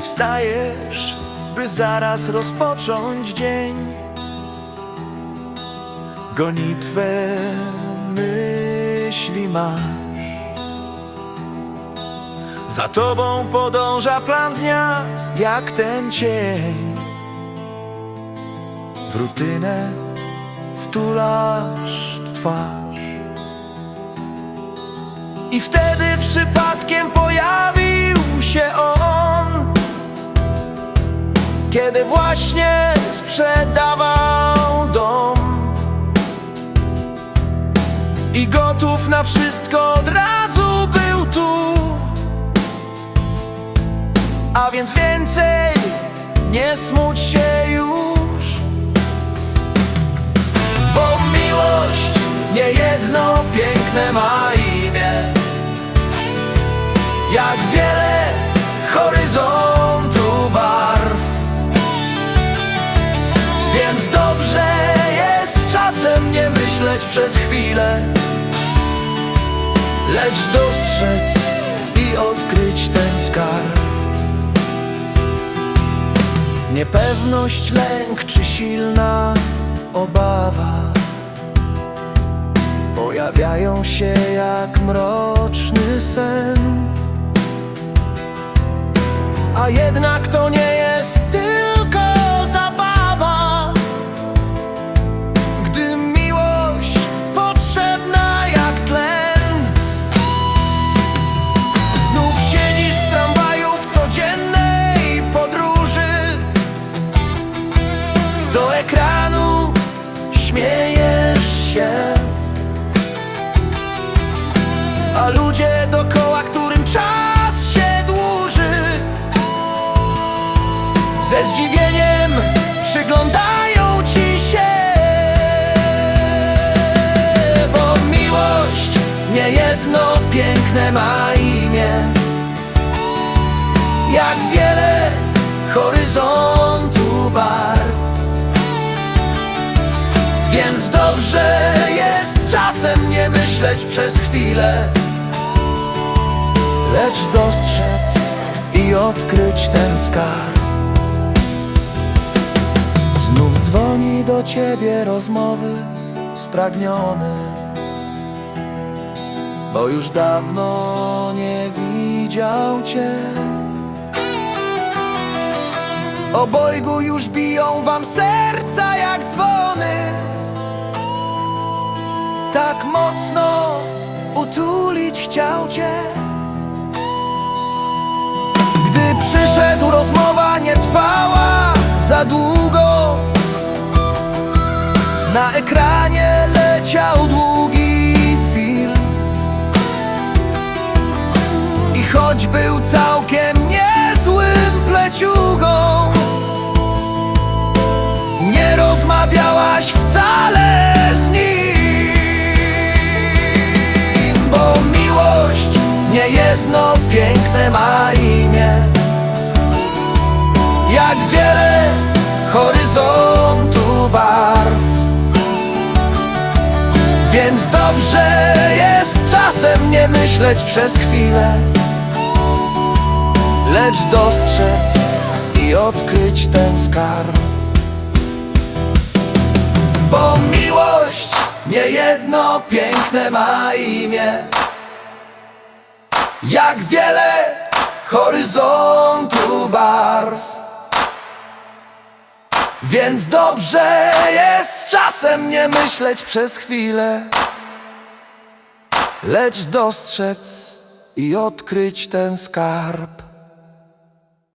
wstajesz, by zaraz rozpocząć dzień Gonitwę myśli masz. Za tobą podąża plan dnia, jak ten cień. W rutynę wtulasz twarz. I wtedy przypadkiem pojawił się on Kiedy właśnie sprzedawał dom. I gotów na wszystko od razu był tu. A więc więcej nie smuć się już. Bo miłość niejedno piękne ma Więc dobrze jest czasem nie myśleć przez chwilę Lecz dostrzec i odkryć ten skarb. Niepewność, lęk czy silna obawa Pojawiają się jak mroczny sen. A jednak to nie Ze zdziwieniem przyglądają ci się. Bo miłość niejedno piękne ma imię. Jak wiele horyzontu barw. Więc dobrze jest czasem nie myśleć przez chwilę. Lecz dostrzec i odkryć ten skarb do ciebie rozmowy spragniony Bo już dawno nie widział cię. Obojgu już biją wam serca jak dzwony. Tak mocno utulić chciał cię. Gdy przyszedł rozmowa rozmawiałaś wcale z nim. Bo miłość niejedno piękne ma imię. Jak wiele horyzontu barw. Więc dobrze jest czasem nie myśleć przez chwilę. Lecz dostrzec i odkryć ten skarb miłość niejedno piękne ma imię. Jak wiele horyzontu barw. Więc dobrze jest czasem nie myśleć przez chwilę Lecz dostrzec i odkryć ten skarb